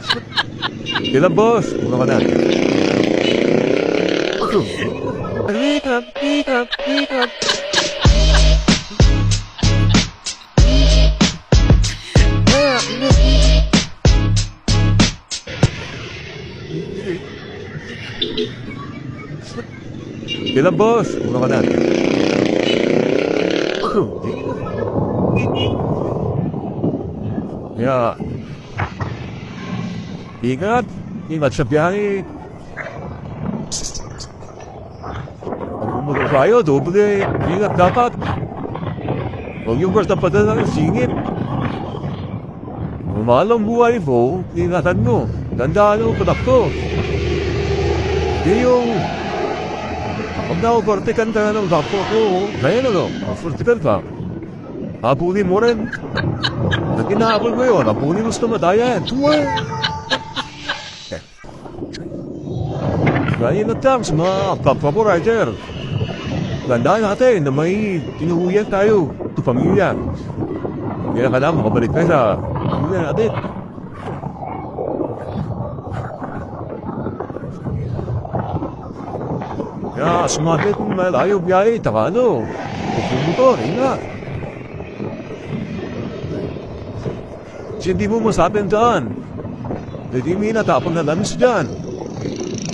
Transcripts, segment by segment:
Ilan boss? Una ka na. Pick up. Ilan boss? Una ka na. Ya. Ingat. Ingat sa biyahe. Pag umuwi tayo, doble. Ingat dapat. Huwag yung basta padala ng singit. Mahal ang buhay mo, ingatan mo. Tandaan mo, patakto. Di yung... Pag nakukortikan ka ng kapwa ko, kaya na no, kortikan ka. Habulin mo rin. Pag inaabol ko yun, habulin mo sa tumatayan. Tuwa! Na tam sa mga kapwa ko, Roger. Tandaan natin na may tinuhuyan tayo sa pamilya. Kaya ka na makabalik tayo sa pamilya natin. Kaya sumabit mo malayo biyahe, taka ano, pupong motor, ingat. Kasi hindi mo masabing daan. Hindi may natapon na lamis dyan.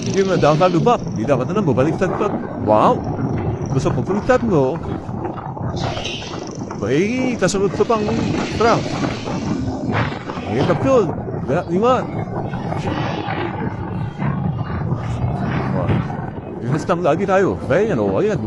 Hindi mo lubak. Hindi dapat na mabaliktad ka. Wow! Basta pabaliktad mo, may kasunod ka pang truck. Ngayon kapyol. Kaya, iwan. Yung stam lagi tayo. Kaya yan, o, ayan,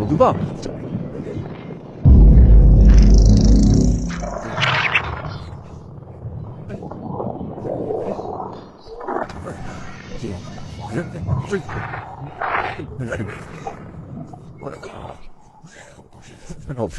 No,